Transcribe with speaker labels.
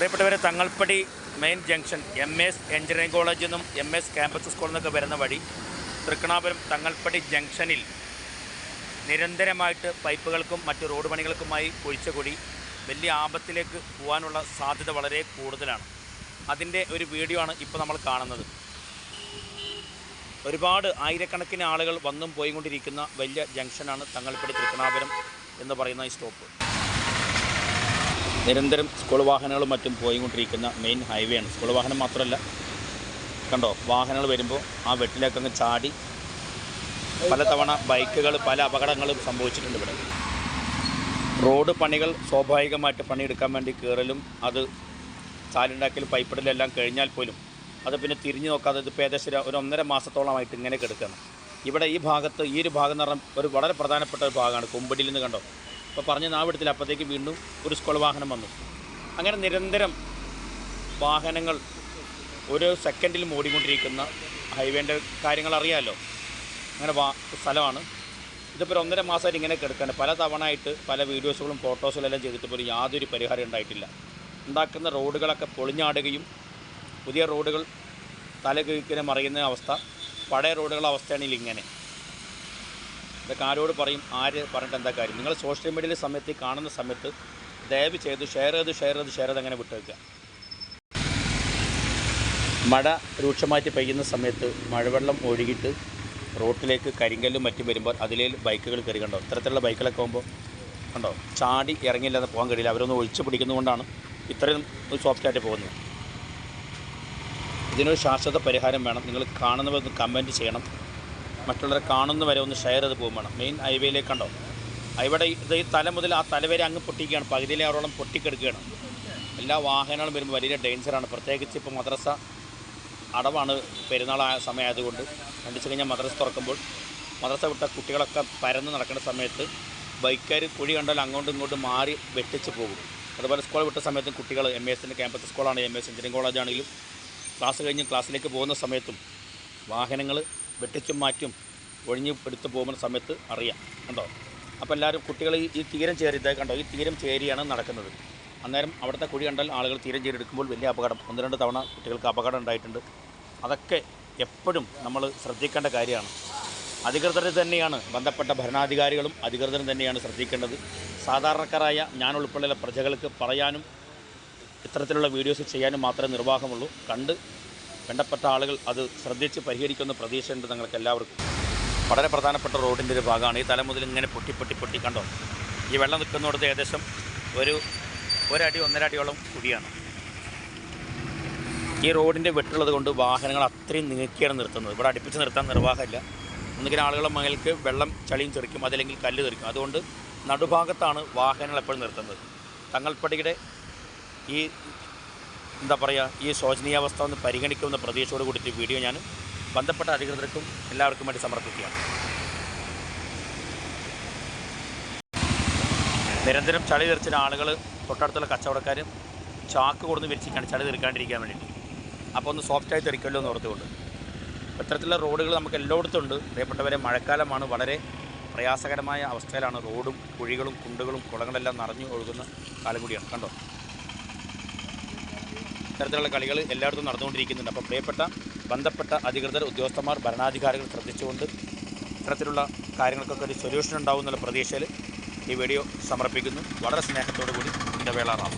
Speaker 1: പ്രിയപ്പെട്ടവരെ Thangalpadi main junction M S engineering കോളേജിൽ നിന്നും എം എസ് ക്യാമ്പസ് സ്കൂളിൽ നിന്നൊക്കെ വരുന്ന വഴി തൃക്കണാപുരം തങ്ങൾപ്പടി ജംഗ്ഷനിൽ നിരന്തരമായിട്ട് പൈപ്പുകൾക്കും മറ്റ് റോഡ് പണികൾക്കുമായി കുഴിച്ച കൂടി വലിയ ആപത്തിലേക്ക് പോകാനുള്ള സാധ്യത വളരെ കൂടുതലാണ്. അതിന്റെ ഒരു വീഡിയോ ആണ് ഇപ്പോൾ നമ്മൾ കാണുന്നത്. ഒരുപാട് ആയിരക്കണക്കിന് ആളുകൾ വന്നും പോയിക്കൊണ്ടിരിക്കുന്ന വലിയ ജംഗ്ഷനാണ് തങ്ങൾപ്പടി തൃക്കണാപുരം എന്ന് പറയുന്ന ഈ സ്റ്റോപ്പ്. നിരന്തരം സ്കൂൾ വാഹനങ്ങളും മറ്റും പോയിക്കൊണ്ടിരിക്കുന്ന മെയിൻ ഹൈവേ ആണ്. സ്കൂൾ വാഹനം മാത്രമല്ല. കണ്ടോ? വാഹനങ്ങൾ വരുമ്പോൾ ആ വെട്ടിലേക്ക് അങ്ങ് ചാടി പലതവണ ബൈക്കുകൾ പല അപകടങ്ങളും സംഭവിച്ചിട്ടുണ്ട് ഇവിടെ. റോഡ് പണികൾ സ്വാഭാവികമായിട്ട് പണിയെടുക്കാൻ വേണ്ടി കയറലും അത് ചാലുണ്ടാക്കലും പൈപ്പിടലെല്ലാം കഴിഞ്ഞാൽ പോലും അത് പിന്നെ തിരിഞ്ഞു നോക്കാതെ ഇതിപ്പോൾ ഏകദേശം ഒരു ഒന്നര മാസത്തോളമായിട്ട് ഇങ്ങനെ കിടക്കുകയാണ് ഇവിടെ ഈ ഭാഗത്ത് ഈ ഒരു ഭാഗം എന്ന് പറഞ്ഞാൽ ഒരു വളരെ പ്രധാനപ്പെട്ട ഒരു ഭാഗമാണ്. കുമ്പടിയിൽ നിന്ന് കണ്ടോ? അപ്പോൾ പറഞ്ഞ നാവിടത്തിൽ അപ്പോഴത്തേക്ക് വീണ്ടും ഒരു സ്കൂൾ വാഹനം വന്നു. അങ്ങനെ നിരന്തരം വാഹനങ്ങൾ ഒരു സെക്കൻഡിലും ഓടിക്കൊണ്ടിരിക്കുന്ന ഹൈവേന്റെ കാര്യങ്ങൾ അറിയാമല്ലോ അങ്ങനെ വാ സ്ഥലമാണ്. ഇതിപ്പോൾ ഒരു ഒന്നര മാസമായിട്ട് ഇങ്ങനെ കിടക്കുകയാണ് പല തവണ ആയിട്ട് പല വീഡിയോസുകളും ഫോട്ടോസുകളും എല്ലാം ചെയ്തിട്ട് പോലും യാതൊരു പരിഹാരം ഉണ്ടായിട്ടില്ല. ഉണ്ടാക്കുന്ന റോഡുകളൊക്കെ പൊളിഞ്ഞാടുകയും പുതിയ റോഡുകൾ തലകിഴിക്കിനെ മറിയുന്ന അവസ്ഥ പഴയ റോഡുകളുടെ അവസ്ഥയാണെങ്കിൽ ഇങ്ങനെ ഇതൊക്കെ ആരോട് പറയും? ആര് പറഞ്ഞിട്ട് എന്താ കാര്യം? നിങ്ങൾ സോഷ്യൽ മീഡിയയിലെ സമയത്ത് കാണുന്ന സമയത്ത് ദയവ് ചെയ്ത് ഷെയർ ചെയ്ത് ഷെയർ ചെയ്ത് ഷെയർ ചെയ്ത് അങ്ങനെ വിട്ടേക്കുക. മഴ രൂക്ഷമായിട്ട് പെയ്യുന്ന സമയത്ത് മഴവെള്ളം ഒഴുകിയിട്ട് റോട്ടിലേക്ക് കരിങ്കല്ലും മറ്റും വരുമ്പോൾ അതിലേ ബൈക്കുകൾ കയറി കണ്ടോ? ഇത്തരത്തിലുള്ള ബൈക്കുകളൊക്കെ ആകുമ്പോൾ കണ്ടോ? ചാടി ഇറങ്ങില്ലാതെ പോകാൻ കഴിയില്ല. അവരൊന്ന് ഒഴിച്ചു പിടിക്കുന്നതുകൊണ്ടാണ് ഇത്രയും സോഫ്റ്റ് സോഫ്റ്റായിട്ട് പോകുന്നത്. ഇതിനൊരു ശാശ്വത പരിഹാരം വേണം. നിങ്ങൾ കാണുന്നവരൊന്ന് കമന്റ് ചെയ്യണം. മറ്റുള്ളവരെ കാണുന്ന വരെ ഒന്ന് ഷെയർ ചെയ്ത് പോകും വേണം. മെയിൻ ഹൈവേയിലേക്ക് കണ്ടോ? ഇവിടെ ഇത് ഈ തല മുതൽ ആ തല വരെ അങ്ങ് പൊട്ടിക്കുകയാണ്. പകുതിയിലെ അവരോളം പൊട്ടിക്കെടുക്കുകയാണ്. എല്ലാ വാഹനങ്ങളും വരുമ്പോൾ വലിയ ഡേഞ്ചറാണ് പ്രത്യേകിച്ച് ഇപ്പോൾ മദ്രസ അടവാണ് പെരുന്നാൾ സമയമായതുകൊണ്ട്. കണ്ടിച്ചു കഴിഞ്ഞാൽ മദ്രസ തുറക്കുമ്പോൾ മദ്രസ വിട്ട കുട്ടികളൊക്കെ പരന്ന് നടക്കുന്ന സമയത്ത് ബൈക്കാർ കുഴി കണ്ടാൽ അങ്ങോട്ടും ഇങ്ങോട്ടും മാറി വെട്ടിച്ച് പോകും. അതുപോലെ സ്കൂൾ വിട്ട സമയത്തും കുട്ടികൾ എം എസിന്റെ ക്യാമ്പസ് സ്കൂളാണ് എം എസ് എഞ്ചിനീയറിംഗ് കോളേജാണെങ്കിലും ക്ലാസ് കഴിഞ്ഞ് ക്ലാസ്സിലേക്ക് പോകുന്ന സമയത്തും വാഹനങ്ങൾ വെട്ടിച്ചും മാറ്റും ഒഴിഞ്ഞ് എടുത്ത് പോകുന്ന സമയത്ത് അറിയാം കണ്ടോ? അപ്പോൾ എല്ലാവരും കുട്ടികൾ ഈ- തീരം ചേരി കണ്ടോ? ഈ തീരം ചേരിയാണ് നടക്കുന്നത്. അന്നേരം അവിടുത്തെ കുഴി കണ്ടാൽ ആളുകൾ തീരം ചേരി എടുക്കുമ്പോൾ വലിയ അപകടം. ഒന്ന് രണ്ട് തവണ കുട്ടികൾക്ക് അപകടം ഉണ്ടായിട്ടുണ്ട്. അതൊക്കെ എപ്പോഴും നമ്മൾ ശ്രദ്ധിക്കേണ്ട കാര്യമാണ്. അധികൃതർ തന്നെയാണ് ബന്ധപ്പെട്ട ഭരണാധികാരികളും അധികൃതരും തന്നെയാണ് ശ്രദ്ധിക്കേണ്ടത്. സാധാരണക്കാരായ ഞാൻ ഉൾപ്പെടെയുള്ള പ്രജകൾക്ക് പറയാനും ഇത്തരത്തിലുള്ള വീഡിയോസ് ചെയ്യാനും മാത്രമേ നിർവാഹമുള്ളൂ. കണ്ട് വേണ്ടപ്പെട്ട ആളുകൾ അത് ശ്രദ്ധിച്ച് പരിഹരിക്കുന്ന പ്രതീക്ഷയുണ്ട് നിങ്ങൾക്ക് എല്ലാവർക്കും. വളരെ പ്രധാനപ്പെട്ട റോഡിന്റെ ഒരു ഭാഗമാണ്. ഈ തല മുതൽ ഇങ്ങനെ പൊട്ടി പൊട്ടി പൊട്ടി കണ്ടോ? ഈ വെള്ളം നിൽക്കുന്നിടത്ത് ഏകദേശം ഒരു ഒരടി ഒന്നര അടിയോളം കുഴിയാണ് ഈ റോഡിന്റെ വെട്ടുള്ളത് കൊണ്ട് വാഹനങ്ങൾ അത്രയും നീക്കിയാണ് നിർത്തുന്നത്. ഇവിടെ അടുപ്പിച്ച് നിർത്താൻ നിർവാഹമില്ല. ഒന്നുകിൽ ആളുകളുടെ മകൾക്ക് വെള്ളം ചളിയും തെറിക്കും അതല്ലെങ്കിൽ കല്ല് തെറിക്കും. അതുകൊണ്ട് നടുഭാഗത്താണ് വാഹനങ്ങൾ എപ്പോഴും നിർത്തുന്നത്. തങ്ങൾപ്പടിയുടെ ഈ എന്താ പറയുക ഈ ശോചനീയാവസ്ഥ ഒന്ന് പരിഗണിക്കുമെന്ന പ്രതീക്ഷയോട് കൂടി വീഡിയോ ഞാൻ ബന്ധപ്പെട്ട അധികൃതർക്കും എല്ലാവർക്കും വേണ്ടി സമർപ്പിക്കുകയാണ്. നിരന്തരം ചളി തെറിച്ചിന് ആളുകൾ തൊട്ടടുത്തുള്ള കച്ചവടക്കാർ ചാക്ക് കൊടുന്ന് വിരിച്ചിരിക്കാണ് ചളി തെറിക്കാണ്ടിരിക്കാൻ വേണ്ടിയിട്ട്. അപ്പോൾ ഒന്ന് സോഫ്റ്റായി തെറിക്കുമല്ലോ എന്ന് ഓർത്തുകൊണ്ട്. ഇത്തരത്തിലുള്ള റോഡുകൾ നമുക്ക് എല്ലായിടത്തും ഉണ്ട്. പ്രിയപ്പെട്ടവരെ മഴക്കാലമാണ് വളരെ പ്രയാസകരമായ അവസ്ഥയിലാണ് റോഡും കുഴികളും കുണ്ടുകളും കുളങ്ങളെല്ലാം നിറഞ്ഞു ഒഴുകുന്ന കാലം കൂടിയാണ്. കണ്ടോ? ഇത്തരത്തിലുള്ള കളികൾ എല്ലായിടത്തും നടന്നുകൊണ്ടിരിക്കുന്നുണ്ട്. അപ്പോൾ പ്രിയപ്പെട്ട ബന്ധപ്പെട്ട അധികൃതർ ഉദ്യോഗസ്ഥന്മാർ ഭരണാധികാരികൾ ശ്രദ്ധിച്ചുകൊണ്ട് ഇത്തരത്തിലുള്ള കാര്യങ്ങൾക്കൊക്കെ ഒരു സൊല്യൂഷൻ ഉണ്ടാവും എന്നുള്ള പ്രതീക്ഷയിൽ ഈ വീഡിയോ സമർപ്പിക്കുന്നു. വളരെ സ്നേഹത്തോടു കൂടി ഇടവേള റാം